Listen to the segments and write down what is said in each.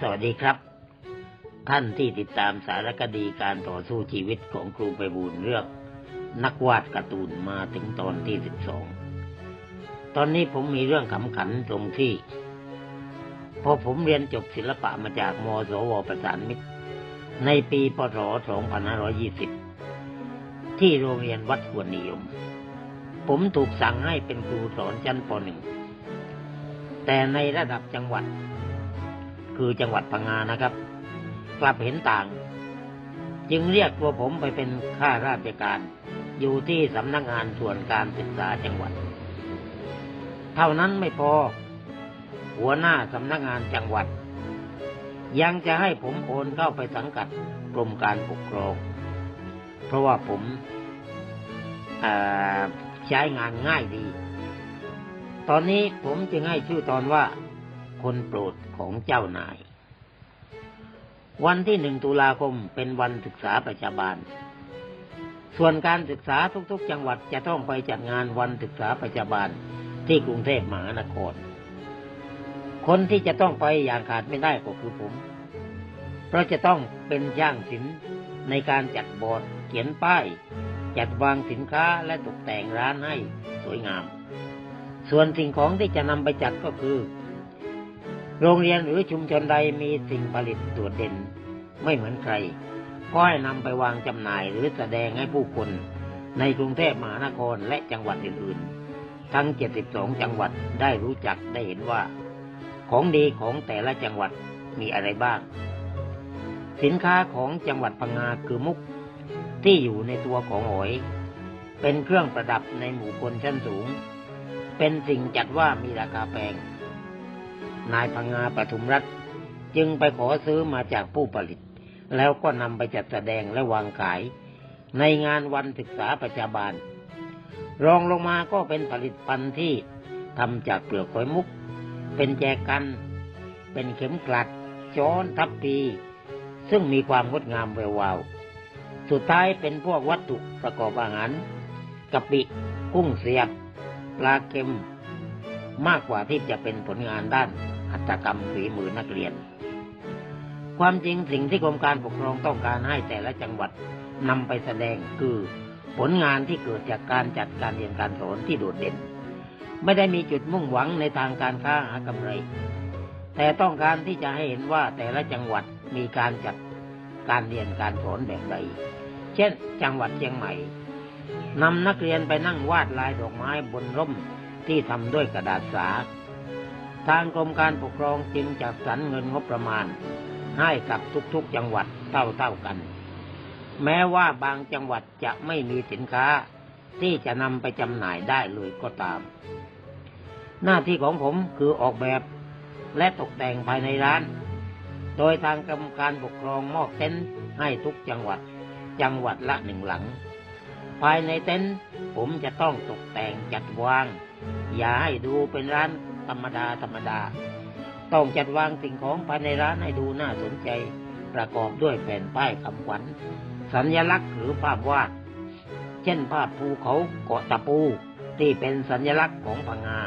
สวัสดีครับ ท่านที่ติดตามสารคดีการต่อสู้ชีวิตของครูไปบูลเรื่อง นักวาดการ์ตูนมาถึงตอนที่สิบสองตอนนี้ผมมีเรื่องขำขันตรงที่ พอผมเรียนจบศิลปะมาจากมสวประสานมิตร ในปีพศ2520 ที่โรงเรียนวัดควรนิยม ผมถูกสั่งให้เป็นครูสอนชั้นป .1 แต่ในระดับจังหวัด คือจังหวัดพังงานะครับ กลับเห็นต่าง จึงเรียกตัวผมไปเป็นข้าราชการอยู่ที่สำนักงานส่วนการศึกษาจังหวัด เท่านั้นไม่พอ หัวหน้าสำนักงานจังหวัด ยังจะให้ผมโอนเข้าไปสังกัดกรมการปกครอง เพราะว่าผมใช้งานง่ายดี ตอนนี้ผมจึงให้ชื่อตอนว่า คนโปรดของเจ้านาย วันที่หนึ่งตุลาคมเป็นวันศึกษาประชาบาล ส่วนการศึกษาทุกๆ จังหวัดจะต้องไปจัดงานวันศึกษาประชาบาลที่กรุงเทพมหานคร คนที่จะต้องไปอย่างขาดไม่ได้ก็คือผม เพราะจะต้องเป็นช่างศิลป์ในการจัดบอร์ดเขียนป้าย จัดวางสินค้าและตกแต่งร้านให้สวยงาม ส่วนสิ่งของที่จะนำไปจัดก็คือ โรงเรียนหรือชุมชนใดมีสิ่งผลิตโดดเด่นไม่เหมือนใครก็ให้นำไปวางจำหน่ายหรือแสดงให้ผู้คนในกรุงเทพมหานครและจังหวัดอื่นๆ ทั้ง 72 จังหวัดได้รู้จักได้เห็นว่า ของดีของแต่ละจังหวัดมีอะไรบ้าง สินค้าของจังหวัดพังงาคือมุกที่อยู่ในตัวของหอย เป็นเครื่องประดับในหมู่คนชั้นสูง เป็นสิ่งจัดว่ามีราคาแพง นายพังงาปทุมรัฐจึงไปขอซื้อมาจากผู้ผลิต แล้วก็นำไปจัดแสดงและวางขาย ในงานวันศึกษาประชาบาล รองลงมาก็เป็นผลิตภัณฑ์ที่ทำจากเปลือกหอยมุก เป็นแจกัน เป็นเข็มกลัดช้อนทับปี ซึ่งมีความงดงามแวววาว สุดท้ายเป็นพวกวัตถุประกอบอาหารกะปิกุ้งเสียบ ปลาเค็ม มากกว่าที่จะเป็นผลงานด้าน หัตถกรรมฝีมือนักเรียน ความจริงสิ่งที่กรมการปกครองต้องการให้แต่ละจังหวัดนำไปแสดงคือผลงานที่เกิดจากการจัดการเรียนการสอนที่โดดเด่น ไม่ได้มีจุดมุ่งหวังในทางการค้าหากำไร แต่ต้องการที่จะให้เห็นว่าแต่ละจังหวัดมีการจัดการเรียนการสอนแบบใด เช่น จังหวัดเชียงใหม่นำนักเรียนไปนั่งวาดลายดอกไม้บนร่มที่ทำด้วยกระดาษสา ทางกรมการปกครองจึงจัดสรรเงินงบประมาณ ให้กับทุกๆจังหวัดเท่าๆกัน แม้ว่าบางจังหวัดจะไม่มีสินค้าที่จะนำไปจำหน่ายได้เลยก็ตาม หน้าที่ของผมคือออกแบบและตกแต่งภายในร้าน โดยทางกรรมการปกครองมอบเต็นท์ให้ทุกจังหวัด จังหวัดละหนึ่งหลัง ภายในเต็นท์ผมจะต้องตกแต่งจัดวาง อย่าให้ดูเป็นร้าน ธรรมดาธรรมดา ต้องจัดวางสิ่งของภายในร้านให้ดูน่าสนใจ ประกอบด้วยแผ่นป้ายคำขวัญ สัญลักษณ์หรือภาพวาด เช่นภาพภูเขาเกาะตะปู ที่เป็นสัญลักษณ์ของพังงา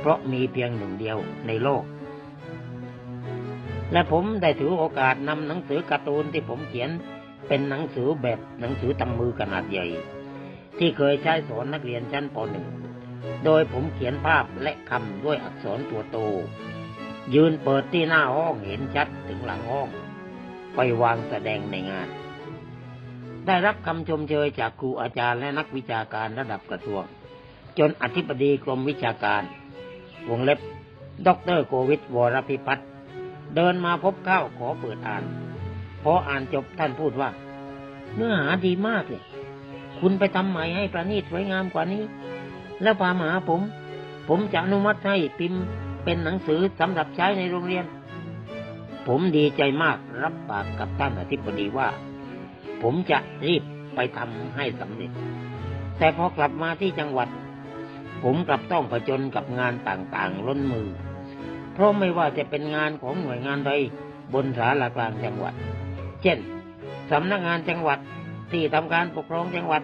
เพราะมีเพียงหนึ่งเดียวในโลก และผมได้ถือโอกาสนำหนังสือการ์ตูนที่ผมเขียนเป็นหนังสือแบบหนังสือตำมือขนาดใหญ่ ที่เคยใช้สอนนักเรียนชั้นป .1 โดยผมเขียนภาพและคำด้วยอักษรตัวโต ยืนเปิดที่หน้าห้องเห็นชัดถึงหลังห้อง ไปวางแสดงในงาน ได้รับคำชมเชยจากครูอาจารย์และนักวิชาการระดับกระทรวง จนอธิบดีกรมวิชาการ วงเล็บด็อกเตอร์โควิดวรพิพัฒน์เดินมาพบเข้าขอเปิดอ่าน พออ่านจบท่านพูดว่า เนื้อหาดีมากเลย คุณไปทำใหม่ให้ประณีตสวยงามกว่านี้ แล้วพามาหาผม ผมจะอนุมัติให้พิมพ์เป็นหนังสือสำหรับใช้ในโรงเรียน ผมดีใจมากรับปากกับท่านอธิบดีว่า ผมจะรีบไปทำให้สำเร็จ แต่พอกลับมาที่จังหวัด ผมกลับต้องผจญกับงานต่างๆ ล้นมือ เพราะไม่ว่าจะเป็นงานของหน่วยงานใดบนสารกลางจังหวัด เช่นสำนักงานจังหวัดที่ทำการปกครองจังหวัด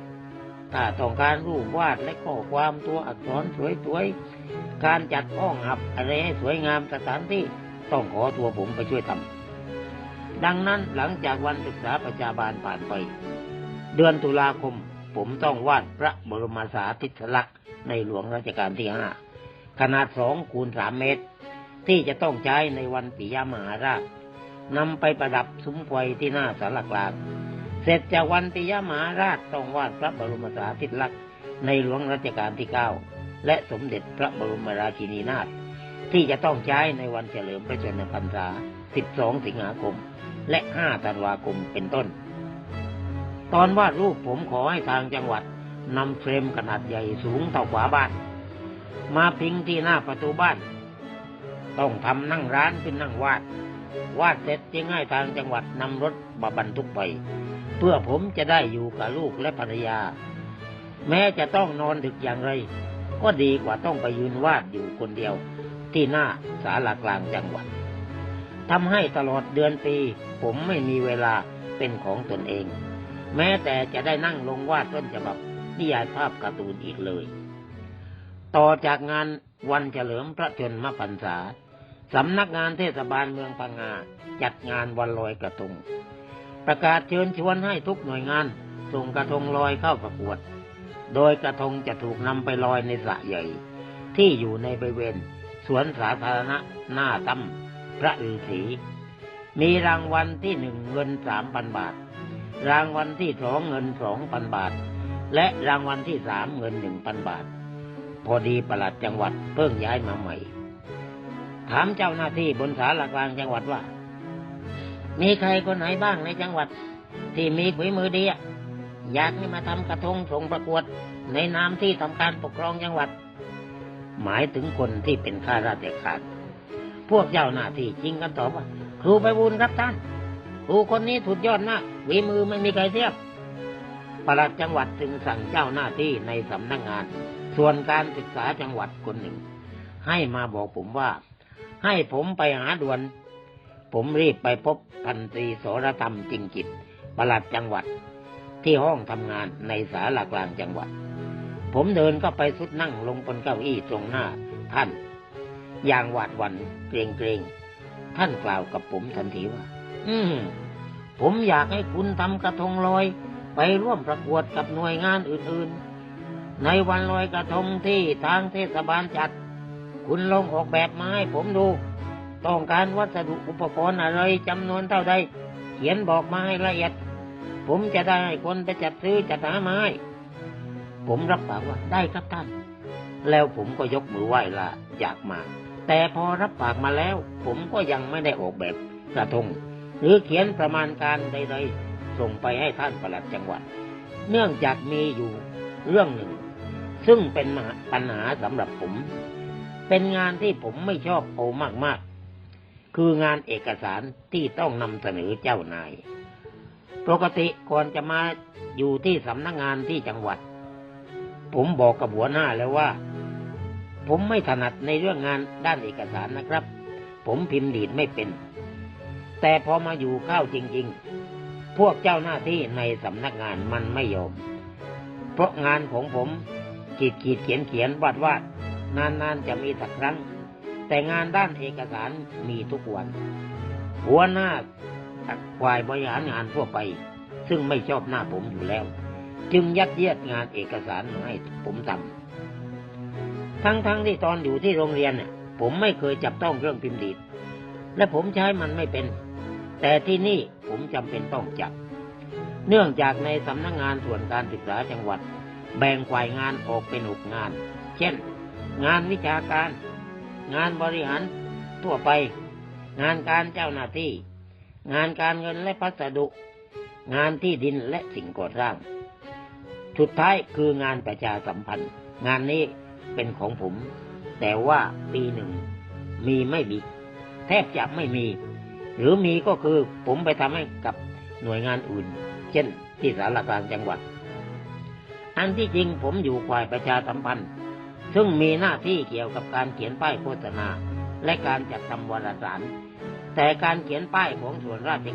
ถ้าต้องการรูปวาดและข้อความตัวอักษรสวยๆ การจัดห้องหับอะไรให้สวยงามสถานที่ต้องขอตัวผมไปช่วยทำดังนั้นหลังจากวันศึกษาประชาบาลผ่านไป เดือนตุลาคมผมต้องวาดพระบรมสาธิสลักษณ์ในหลวงรัชกาลที่ห้าขนาดสองคูณสามเมตร ที่จะต้องใช้ในวันปิยมหาราชนำไปประดับซุ้มไฟที่หน้าสารกลาง เสร็จจากวันปิยมหาราชต้องวาดพระบรมสาธิสลักษณ์ในหลวงรัชกาลที่เก้าและสมเด็จพระบรมราชินีนาถที่จะต้องใช้ในวันเฉลิมพระชนมพรรษา 12 สิงหาคม และ 5 ธันวาคมเป็นต้น ตอนวาดรูปผมขอให้ทางจังหวัดนำเฟรมขนาดใหญ่สูงเท่าฝาบ้าน มาพิงที่หน้าประตูบ้าน ต้องทำนั่งร้านขึ้นนั่งวาด วาดเสร็จจึงให้ทางจังหวัดนำรถมาบรรทุกไป พื่อผมจะได้อยู่กับลูกและภรรยา แม้จะต้องนอนดึกอย่างไร ก็ดีกว่าต้องไปยืนวาดอยู่คนเดียวที่หน้าศาลากลางจังหวัดทำให้ตลอดเดือนปี ผมไม่มีเวลาเป็นของตนเอง แม้แต่จะได้นั่งลงวาดต้นฉบับนิยายภาพการ์ตูนอีกเลย ต่อจากงานวันเฉลิมพระชนมพรรษาสำนักงานเทศบาลเมืองพังงาจัดงานวันลอยกระทง ประกาศเชิญชวนให้ทุกหน่วยงานส่งกระทงลอยเข้าประกวด โดยกระทงจะถูกนำไปลอยในสระใหญ่ ที่อยู่ในบริเวณสวนสาธารณะหน้าตั้มพระฤาษีมีรางวัลที่หนึ่งเงินสามพันบาท รางวัลที่สองเงินสองพันบาท และรางวัลที่สามเงินหนึ่งพันบาท พอดีประหลัดจังหวัดเพิ่งย้ายมาใหม่ ถามเจ้าหน้าที่บนศาลากลางจังหวัดว่า มีใครคนไหนบ้างในจังหวัด ที่มีฝีมือดีอยากให้มาทำกระทงส่งประกวดในนามที่ทำการปกครองจังหวัด หมายถึงคนที่เป็นข้าราชการพวกเจ้าหน้าที่จริงกันตอบว่า ครูไปบุญครับท่านครูคนนี้สุดยอดมากวีมือไม่มีใครเทียบปลัดจังหวัดจึงสั่งเจ้าหน้าที่ในสำนักงงาน ส่วนการศึกษาจังหวัดคนหนึ่ง ให้มาบอกผมว่า ให้ผมไปหาด่วน ผมรีบไปพบพันตรีสรธรรมจริงจิตปลัดจังหวัด ที่ห้องทำงานในศาลากลางจังหวัด ผมเดินก็ไปสุดนั่งลงบนเก้าอี้ตรงหน้าท่าน อย่างหวาดหวัน่นเกรงเกรงท่านกล่าวกับผมทันทีว่า อืมผมอยากให้คุณทำกระทงลอย ไปร่วมประกวดกับหน่วยงานอื่นๆ ในวันลอยกระทงที่ทางเทศบาลจัด คุณลองออกแบบมาให้ผมดู ต้องการวัสดุอุปกรณ์อะไรจำนวนเท่าใด เขียนบอกมาให้ละเอียด ผมจะได้คนไปจัดซื้อจัดหามาให้ผมรับปากว่าได้ครับท่าน แล้วผมก็ยกมือไหว้ละอยากมา แต่พอรับปากมาแล้ว ผมก็ยังไม่ได้ออกแบบกระทง หรือเขียนประมาณการใดๆ ส่งไปให้ท่านประหลัดจังหวัด เนื่องจากมีอยู่เรื่องหนึ่ง ซึ่งเป็นปัญหาสำหรับผม เป็นงานที่ผมไม่ชอบโอมากๆ คืองานเอกสารที่ต้องนำเสนอเจ้านาย ปกติก่อนจะมาอยู่ที่สำนักงงานที่จังหวัด ผมบอกกับหัวหน้าแล้วว่า ผมไม่ถนัดในเรื่องงานด้านเอกสารนะครับ ผมพิมพ์ดีดไม่เป็น แต่พอมาอยู่เข้าจริง ๆ พวกเจ้าหน้าที่ในสำนักงานมันไม่ยอม เพราะงานของผมขีดขีดเขียนเขียนวาดวาดนานๆจะมีสักครั้ง แต่งานด้านเอกสารมีทุกวัน หัวหน้าฝ่ายบริหารงานทั่วไป ซึ่งไม่ชอบหน้าผมอยู่แล้ว จึงยัดเยียดงานเอกสารมาให้ผมทำทั้งๆทที่ตอนอยู่ที่โรงเรียนผมไม่เคยจับต้องเครื่องพิมพ์ดีดและผมใช้มันไม่เป็น แต่ที่นี่ผมจำเป็นต้องจับ เนื่องจากในสำนักงงานส่วนการศึกษาจังหวัด แบ่งฝ่ายงานออกเป็นหกงาน เช่น งานวิชาการ งานบริหารทั่วไป งานการเจ้าหน้าที่ งานการเงินและพัสดุ งานที่ดินและสิ่งก่อสร้าง สุดท้ายคืองานประชาสัมพันธ์ งานนี้เป็นของผม แต่ว่าปีหนึ่งมีไม่มี แทบจะไม่มี หรือมีก็คือผมไปทำให้กับหน่วยงานอื่น เช่นที่สารกลางจังหวัด อันที่จริงผมอยู่ฝ่ายประชาสัมพันธ์ ซึ่งมีหน้าที่เกี่ยวกับการเขียนป้ายโฆษณา และการจัดทำวารสาร แต่การเขียนป้ายของส่วนราช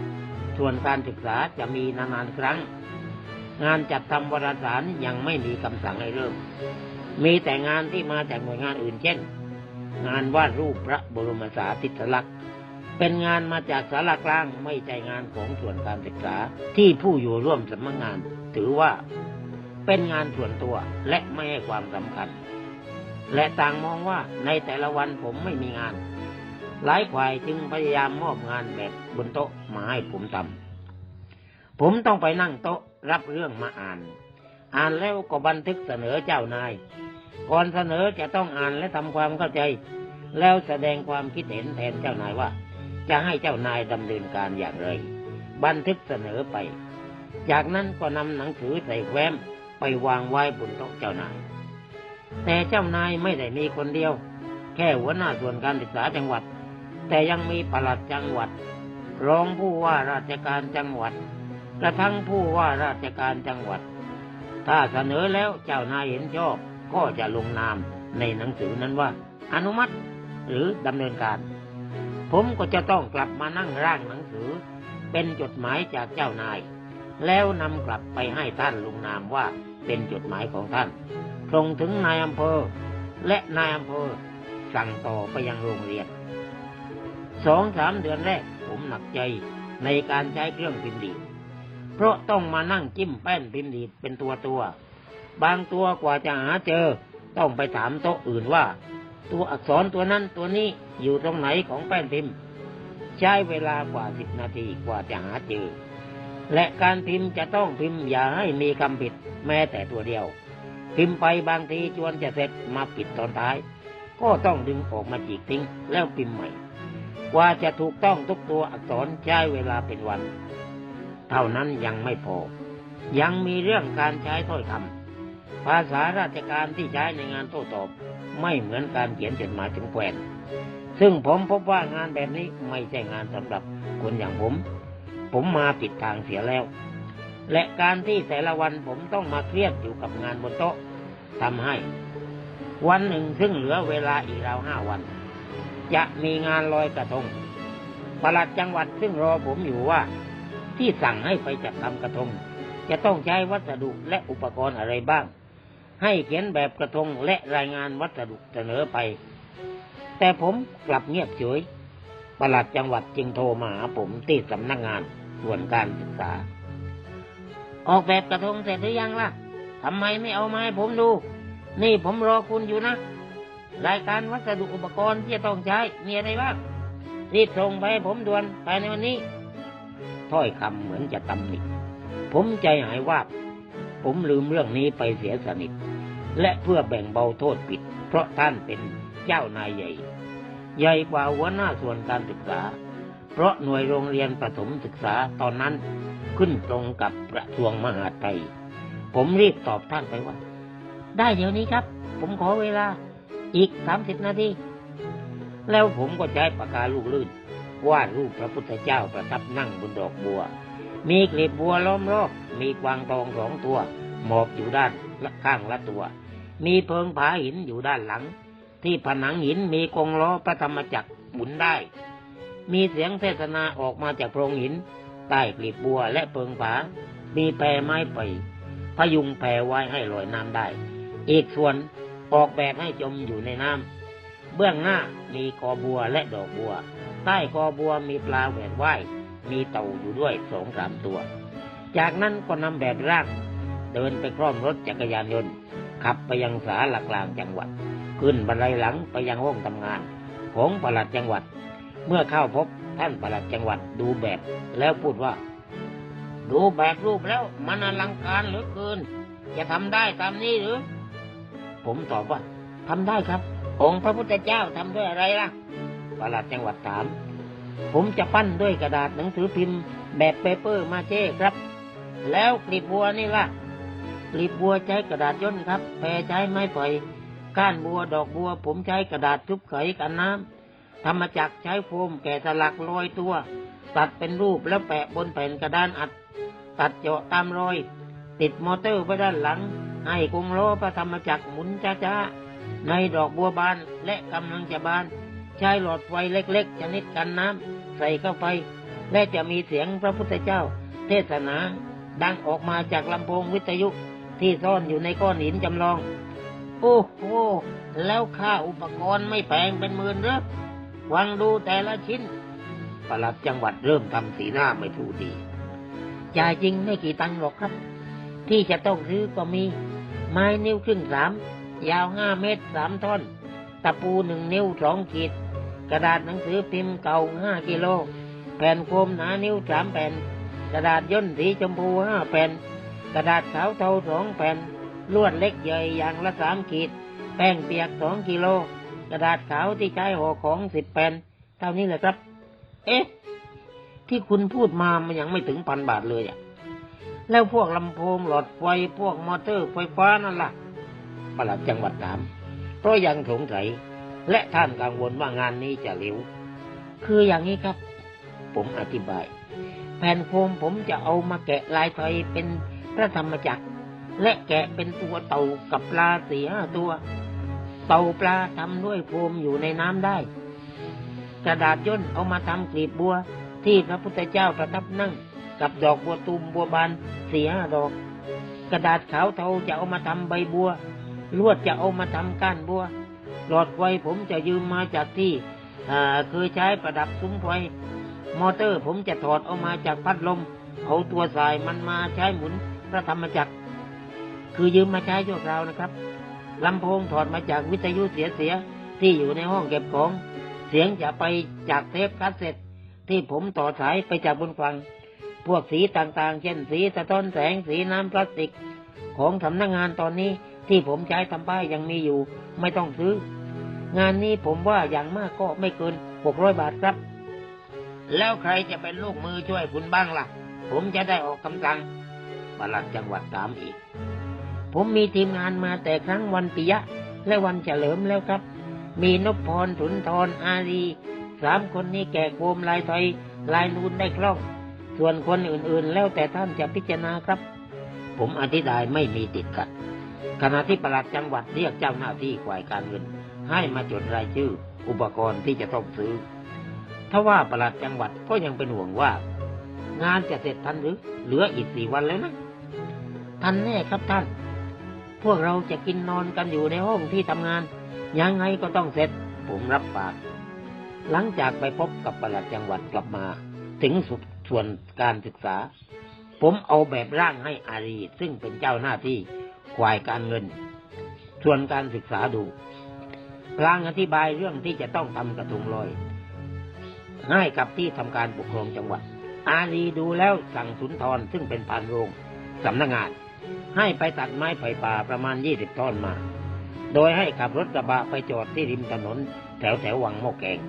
ส่วนการศึกษาจะมีนานๆครั้ง งานจัดทำวารสารยังไม่มีคำสั่งให้เริ่ม มีแต่งานที่มาจากหน่วยงานอื่นเช่น งานวาดรูปพระบรมสาธิสลักษณ์เป็นงานมาจากสารกลางไม่ใช่งานของส่วนการศึกษาที่ผู้อยู่ร่วมสำนักงาน ถือว่าเป็นงานส่วนตัวและไม่ให้ความสำคัญ และต่างมองว่าในแต่ละวันผมไม่มีงาน หลายฝ่ายจึงพยายามมอบงานแบบบนโต๊ะมาให้ผมทำผมต้องไปนั่งโต๊ะรับเรื่องมาอ่าน อ่านแล้วก็บันทึกเสนอเจ้านาย ก่อนเสนอจะต้องอ่านและทำความเข้าใจ แล้วแสดงความคิดเห็นแทนเจ้านายว่า จะให้เจ้านายดำเนินการอย่างไร บันทึกเสนอไป จากนั้นก็นำหนังสือใส่แฟ้มไปวางไว้บนโต๊ะเจ้านาย แต่เจ้านายไม่ได้มีคนเดียว แค่หัวหน้าส่วนการศึกษาจังหวัด แต่ยังมีปลัดจังหวัด รองผู้ว่าราชการจังหวัด กระทั่งผู้ว่าราชการจังหวัด ถ้าเสนอแล้วเจ้านายเห็นชอบก็จะลงนามในหนังสือนั้นว่า อนุมัติหรือดำเนินการ ผมก็จะต้องกลับมานั่งร่างหนังสือ เป็นจดหมายจากเจ้านาย แล้วนำกลับไปให้ท่านลงนามว่าเป็นจดหมายของท่าน ส่งถึงนายอำเภอ และนายอำเภอ สั่งต่อไปยังโรงเรียนสองสามเดือนแรกผมหนักใจในการใช้เครื่องพิมพ์ดีดเพราะต้องมานั่งจิ้มแป้นพิมพ์ดีดเป็นตัวตัว บางตัวกว่าจะหาเจอ ต้องไปถามโต๊ะอื่นว่า ตัวอักษรตัวนั้นตัวนี้อยู่ตรงไหนของแป้นพิมพ์ ใช้เวลากว่าสิบนาทีกว่าจะหาเจอ และการพิมพ์จะต้องพิมพ์อย่าให้มีคำผิดแม้แต่ตัวเดียว พิมพ์ไปบางทีจวนจะเสร็จมาปิดตอนท้าย ก็ต้องดึงออกมาจีกทิ้งแล้วพิมพ์ใหม่ กว่าจะถูกต้องทุกตัวอักษรใช้เวลาเป็นวัน เท่านั้นยังไม่พอ ยังมีเรื่องการใช้ถ้อยคำภาษาราชการที่ใช้ในงานโต้ตอบไม่เหมือนการเขียนจดหมายถึงแฟนซึ่งผมพบว่างานแบบนี้ไม่ใช่งานสำหรับคนอย่างผม ผมมาปิดทางเสียแล้ว และการที่แต่ละวันผมต้องมาเครียดอยู่กับงานบนโต๊ะทำให้ วันหนึ่งซึ่งเหลือเวลาอีกราวห้าวัน จะมีงานลอยกระทงปลัดจังหวัดซึ่งรอผมอยู่ว่า ที่สั่งให้ไปจัดทำกระทง จะต้องใช้วัสดุและอุปกรณ์อะไรบ้าง ให้เขียนแบบกระทงและรายงานวัสดุเสนอไป แต่ผมกลับเงียบเฉยปลัดจังหวัดจึงโทรมาหาผมที่สำนักงานส่วนการศึกษา ออกแบบกระทงเสร็จหรือยังล่ะทำไมไม่เอามาให้ผมดู นี่ผมรอคุณอยู่นะ รายการวัสดุอุปกรณ์ที่จะต้องใช้มีอะไรบ้างรีบส่งไปให้ผมด่วนภายในวันนี้ ถ้อยคำเหมือนจะตำหนิผมใจหายวาบผมลืมเรื่องนี้ไปเสียสนิท และเพื่อแบ่งเบาโทษผิด เพราะท่านเป็นเจ้านายใหญ่ ใหญ่กว่าหัวหน้าส่วนการศึกษา เพราะหน่วยโรงเรียนประถมศึกษาตอนนั้น ขึ้นตรงกับกระทรวงมหาดไทย ผมรีบตอบท่านไปว่า ได้เดี๋ยวนี้ครับ ผมขอเวลาอีกสามสิบนาที แล้วผมก็ใช้ปากกาลูกลื่นวาดรูปพระพุทธเจ้าประทับนั่งบนดอกบัว มีกลีบบัวล้อมรอบ มีกวางทองสองตัว หมอบอยู่ด้านละข้างละตัว มีเพิงผาหินอยู่ด้านหลัง ที่ผนังหินมีกงล้อพระธรรมจักรหมุนได้ มีเสียงเทศนาออกมาจากโพรงหิน ใต้กลีบบัวและเพิงผา มีแพรไม้ไป พยุงแพรไว้ให้ลอยน้ำได้ อีกส่วนออกแบบให้จมอยู่ในน้ำ เบื้องหน้ามีกอบัวและดอกบัว ใต้กอบัวมีปลาแหวนว่าย มีเต่าอยู่ด้วยสองสามตัว จากนั้นก็นำแบบร่างเดินไปคล่อมรถจักรยานยนต์ ขับไปยังศาลากลางจังหวัด ขึ้นบันไดหลังไปยังห้องทำงาน ของปลัดจังหวัด เมื่อเข้าพบท่านปลัดจังหวัดดูแบบแล้วพูดว่า ดูแบบรูปแล้วมันอลังการเหลือเกิน จะทำได้ตามนี้หรือ ผมตอบว่าทำได้ครับ องค์พระพุทธเจ้าทำด้วยอะไรล่ะปลัดจังหวัดถาม ผมจะปั้นด้วยกระดาษหนังสือพิมพ์แบบเปเปอร์มาเช่ครับ แล้วกลีบบัวนี่ล่ะกลีบบัวใช้กระดาษย่นครับแพรใช้ไม้ไผ่ก้านบัวดอกบัว ผมใช้กระดาษทุบไขกันน้ำ ธรรมจักรใช้โฟมแกะสลักลอยตัว ตัดเป็นรูปแล้วแปะบนแผ่นกระดานอัด ตัดเจาะตามรอย ติดมอเตอร์ไปด้านหลัง ให้กงล้อพระธรรมจักรหมุนช้าๆ ในดอกบัวบานและกำลังจะบาน ใช้หลอดไฟเล็กๆชนิดกันน้ำใส่เข้าไป และจะมีเสียงพระพุทธเจ้า เทศนา ดังออกมาจากลำโพงวิทยุที่ซ่อนอยู่ในก้อนหินจำลอง โอ้โห แล้วค่าอุปกรณ์ไม่แพงเป็นหมื่นหรือ ฟังดูแต่ละชิ้นประหลัดจังหวัดเริ่มทำสีหน้าไม่พูดดีจ่ายจริงไม่กี่ตังค์หรอกครับ ที่จะต้องซื้อก็มี ไม้นิ้วครึ่งสามยาวห้าเมตรสามท่อน ตะปูหนึ่งนิ้วสองขีด กระดาษหนังสือพิมพ์เก่าห้ากิโล แผ่นโฟมหนานิ้วสามแผ่น กระดาษย่นสีชมพูห้าแผ่น กระดาษขาวเทาสองแผ่น ลวดเล็กใหญ่อย่างละสามขีด แป้งเปียกสองกิโล กระดาษขาวที่ใช้ห่อของสิบแผ่นเท่านี้แหละครับ เอ๊ะ ที่คุณพูดมามันยังไม่ถึงพันบาทเลยอะ แล้วพวกลำโพงหลอดไฟพวกมอเตอร์ไฟฟ้านั่นล่ะประหลัดจังหวัดถาม เพราะยังสงสัยและท่านกังวลว่างานนี้จะเหลวคืออย่างนี้ครับ ผมอธิบาย แผ่นโฟมผมจะเอามาแกะลายไทยเป็นพระธรรมจักร และแกะเป็นตัวเต่ากับปลาสี่ห้าตัว เต่าปลาทำด้วยโฟมอยู่ในน้ำได้ กระดาษย่นเอามาทำกลีบบัว ที่พระพุทธเจ้าประทับนั่ง กับดอกบัวตูมบัวบานสี่ห้าดอก กระดาษขาวเทาจะเอามาทำใบบัว ลวดจะเอามาทำก้านบัว หลอดไฟผมจะยืมมาจากที่เคยใช้ประดับซุ้มไฟมอเตอร์ผมจะถอดเอามาจากพัดลม เอาตัวสายมันมาใช้หมุนพระธรรมจักร คือยืมมาใช้ชั่วคราวนะครับ ลำโพงถอดมาจากวิทยุเสียๆที่อยู่ในห้องเก็บของ เสียงจะไปจากเทปคาสเซ็ตที่ผมต่อสายไปจากบนฟัง พวกสีต่างๆ เช่นสีสะท้อนแสงสีน้ำพลาสติก ของสำนักงงานตอนนี้ที่ผมใช้ทำป้ายยังมีอยู่ ไม่ต้องซื้อ งานนี้ผมว่าอย่างมากก็ไม่เกินหกร้อยบาทครับ แล้วใครจะเป็นลูกมือช่วยคุณบ้างล่ะ ผมจะได้ออกคำสั่งประหลัดจังหวัดถามอีก ผมมีทีมงานมาแต่ครั้งวันปิยะ และวันเฉลิมแล้วครับ มีนพพรสุนทรอารีสามคนนี้แก่โกมลายไทยลายนูนได้คล่อง ส่วนคนอื่นๆ แล้วแต่ท่านจะพิจารณาครับ ผมอธิบายไม่มีติดขัด ขณะที่ปลัดจังหวัดเรียกเจ้าหน้าที่ฝ่ายการเงิน ให้มาจดรายชื่อ อุปกรณ์ที่จะต้องซื้อถ้าว่าปลัดจังหวัดก็ยังเป็นห่วงว่า งานจะเสร็จทันหรือ เหลืออีกสี่วันแล้วนะ ทันแน่ครับท่าน พวกเราจะกินนอนกันอยู่ในห้องที่ทำงาน ยังไงก็ต้องเสร็จ ผมรับปาก หลังจากไปพบกับปลัดจังหวัดกลับมา ถึงสุดส่วนการศึกษา ผมเอาแบบร่างให้อารีซึ่งเป็นเจ้าหน้าที่ควายการเงิน ส่วนการศึกษาดูพลางอธิบายเรื่องที่จะต้องทำกระทงลอยให้กับที่ทำการปกครองจังหวัด อารีดูแล้วสั่งสุนทรซึ่งเป็นพานโรงสำนักงาน ให้ไปตัดไม้ไผ่ป่าประมาณยี่สิบท่อนมา โดยให้ขับรถกระบะไปจอดที่ริมถนนแถวแถววังหมอแกง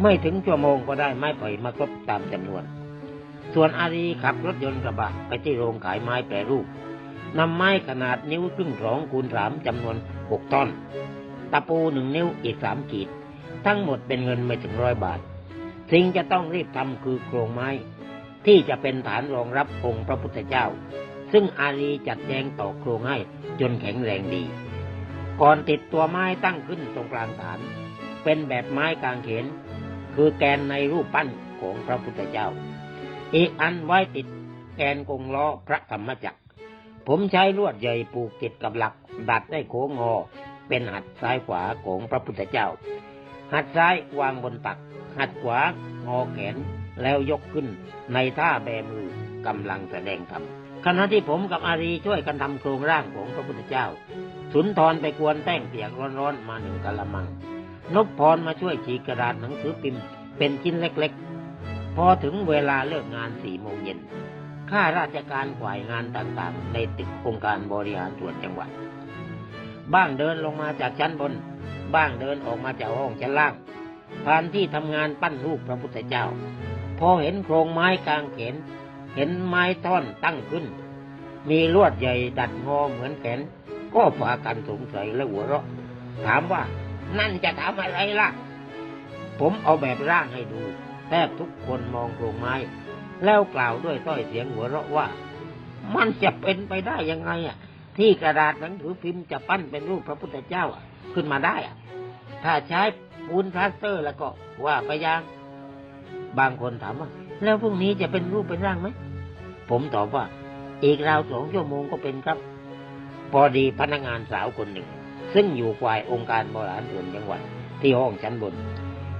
ไม่ถึงชั่วโมงก็ได้ไม้ไผ่มาครบตามจำนวน ส่วนอารีขับรถยนต์กระบะไปที่โรงขายไม้แปรรูปนำไม้ขนาดนิ้วครึ่งสองคูณสามจำนวนหกท่อน ตะปูหนึ่งนิ้วอีกสามขีด ทั้งหมดเป็นเงินไม่ถึงร้อยบาท สิ่งจะต้องรีบทำคือโครงไม้ ที่จะเป็นฐานรองรับองค์พระพุทธเจ้า ซึ่งอารีจัดแจงต่อโครงให้จนแข็งแรงดี ก่อนติดตัวไม้ตั้งขึ้นตรงกลางฐาน เป็นแบบไม้กางเขน คือแกนในรูปปั้นของพระพุทธเจ้า อีกอันไว้ติดแกนกงล้อพระธรรมจักร ผมใช้ลวดใหญ่ผูกติดกับหลัก ดัดได้โค้งงอ เป็นหัดซ้ายขวาของพระพุทธเจ้า หัดซ้ายวางบนตัก หัดขวางอแขนแล้วยกขึ้นในท่าแบมือกำลังแสดงธรรม ขณะที่ผมกับอารีช่วยกันทำโครงร่างของพระพุทธเจ้า สุนทรไปกวนแป้งเปียกร้อนๆมาหนึ่งกะละมังนพพรมาช่วยฉีกกระดาษหนังสือพิมพ์เป็นชิ้นเล็กๆ พอถึงเวลาเลิกงานสี่โมงเย็นข้าราชการฝ่ายงานต่างๆ ในตึกองค์การบริหารส่วนจังหวัด บ้างเดินลงมาจากชั้นบน บ้างเดินออกมาจากห้องชั้นล่าง ผ่านที่ทำงานปั้นรูปพระพุทธเจ้า พอเห็นโครงไม้กางเขน เห็นไม้ท่อนตั้งขึ้น มีลวดใหญ่ดัดงอเหมือนแขน ก็พากันสงสัยและหัวเราะ ถามว่านั่นจะทำอะไรล่ะ ผมเอาแบบร่างให้ดู แทบทุกคนมองโครงไม้ แล้วกล่าวด้วยถ้อยเสียงหัวเราะว่า มันจะเป็นไปได้ยังไงอะ ที่กระดาษหนังสือพิมพ์จะปั้นเป็นรูปพระพุทธเจ้าอะขึ้นมาได้อะ ถ้าใช้ปูนพลาสเตอร์แล้วก็ว่าไปยัง บางคนถามว่า แล้วพรุ่งนี้จะเป็นรูปเป็นร่างไหม ผมตอบว่า อีกราวสองชั่วโมงก็เป็นครับ พอดีพนักงานสาวคนหนึ่ง ซึ่งอยู่ฝ่ายองค์การบริหารส่วนจังหวัดที่ห้องชั้นบน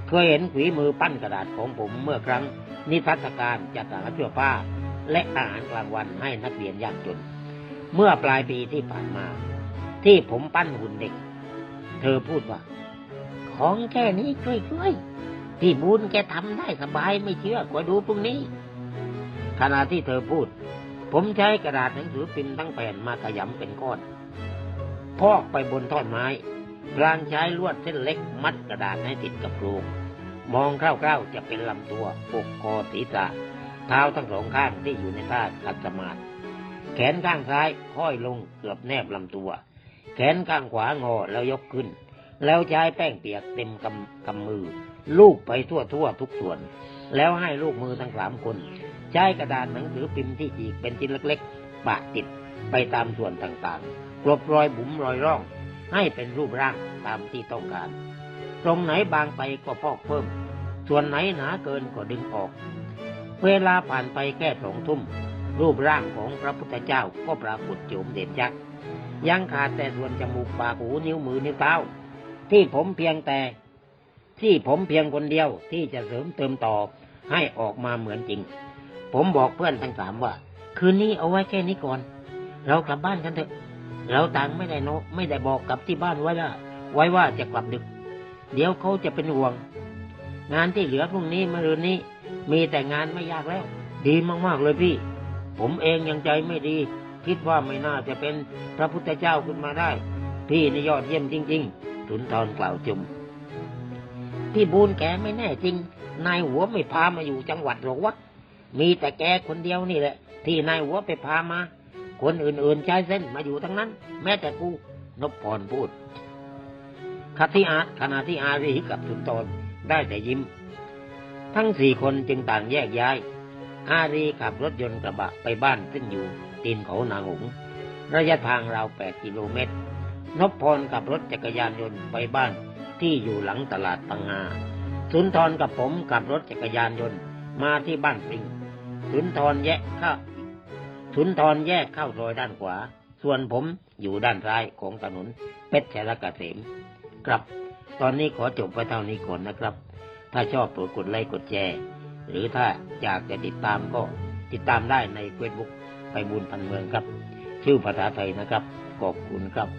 เคยเห็นฝีมือปั้นกระดาษของผมเมื่อครั้ง นิทรรศการจัดหาเสื้อผ้า และอาหารกลางวันให้นักเรียนยากจน เมื่อปลายปีที่ผ่านมา ที่ผมปั้นหุ่นเด็ก เธอพูดว่า ของแค่นี้ช่วยๆพี่บุญแกทำได้สบายไม่เชื่อก็ดูตรงนี้ ขณะที่เธอพูด ผมใช้กระดาษหนังสือพิมพ์ทั้งแผ่นมาขยำเป็นก้อน พอกไปบนท่อนไม้พลางใช้ลวดเส้นเล็กมัดกระดาษให้ติดกับโครงมองคร่าวๆจะเป็นลำตัวอกคอศีรษะเท้าทั้งสองข้างที่อยู่ในท่าขัดสมาธิแขนข้างซ้ายห้อยลงเกือบแนบลำตัว แขนข้างขวางอแล้วยกขึ้น แล้วใช้แป้งเปียกเต็มกำกำมือ ลูบไปทั่วทั่วทุกส่วน แล้วให้ลูกมือทั้งสามคน ใช้กระดาษหนังสือพิมพ์ที่จีกเป็นชิ้นเล็กๆ ปะติดไปตามส่วนต่างๆ กลบรอยบุ๋มรอยร่อง ให้เป็นรูปร่างตามที่ต้องการ ตรงไหนบางไปก็พอกเพิ่ม ส่วนไหนหนาเกินก็ดึงออก เวลาผ่านไปแค่สองทุ่ม รูปร่างของพระพุทธเจ้าก็ปรากฏโฉมเด่นชัดยังขาดแต่ส่วนจมูกปากหูนิ้วมือนิ้วเท้า ที่ผมเพียงแต่ ที่ผมเพียงคนเดียวที่จะเสริมเติมต่อให้ออกมาเหมือนจริง ผมบอกเพื่อนทั้งสามว่า คืนนี้เอาไว้แค่นี้ก่อน เรากลับบ้านกันเถอะ เราต่างไม่ได้โนไม่ได้บอกกับที่บ้านไว้ว่าไว้ว่าจะกลับดึก เดี๋ยวเขาจะเป็นห่วง งานที่เหลือพรุ่งนี้มะรืนนี้ มีแต่งานไม่ยากแล้ว ดีมากๆเลยพี่ ผมเองยังใจไม่ดี คิดว่าไม่น่าจะเป็นพระพุทธเจ้าขึ้นมาได้ พี่นี่ยอดเยี่ยมจริง ๆ สุนทรกล่าวจมพี่บูนแกไม่แน่จริง นายหัวไม่พามาอยู่จังหวัดหรอกวะ มีแต่แกคนเดียวนี่แหละ ที่นายหัวไปพามา คนอื่นๆใช้เส้นมาอยู่ทั้งนั้น แม้แต่กูนพพรพูดขณะที่อาขณะที่อารีกับสุนทรได้แต่ยิ้ม ทั้งสี่คนจึงต่างแยกย้าย อารีขับรถยนต์กระบะไปบ้านซึ่งอยู่ตีนเขานางหงระยะทางราวแปดกิโลเมตรนพพรขับรถจักรยานยนต์ไปบ้านที่อยู่หลังตลาดปังงาสุนทรกับผมขับรถจักรยานยนต์มาที่บ้านปริง สุนทรแยกเข้าสุนทรแยกเข้าซอยด้านขวา ส่วนผมอยู่ด้านซ้ายของถนนเพชรชรกเกษมครับ ตอนนี้ขอจบไว้เท่านี้ก่อนนะครับ ถ้าชอบโปรดกดไลค์กดแชร์ หรือถ้าอยากจะติดตามก็ติดตามได้ในเฟซบุ๊กไปบุญพันเมืองครับ ชื่อภาษาไทยนะครับ ขอบคุณครับ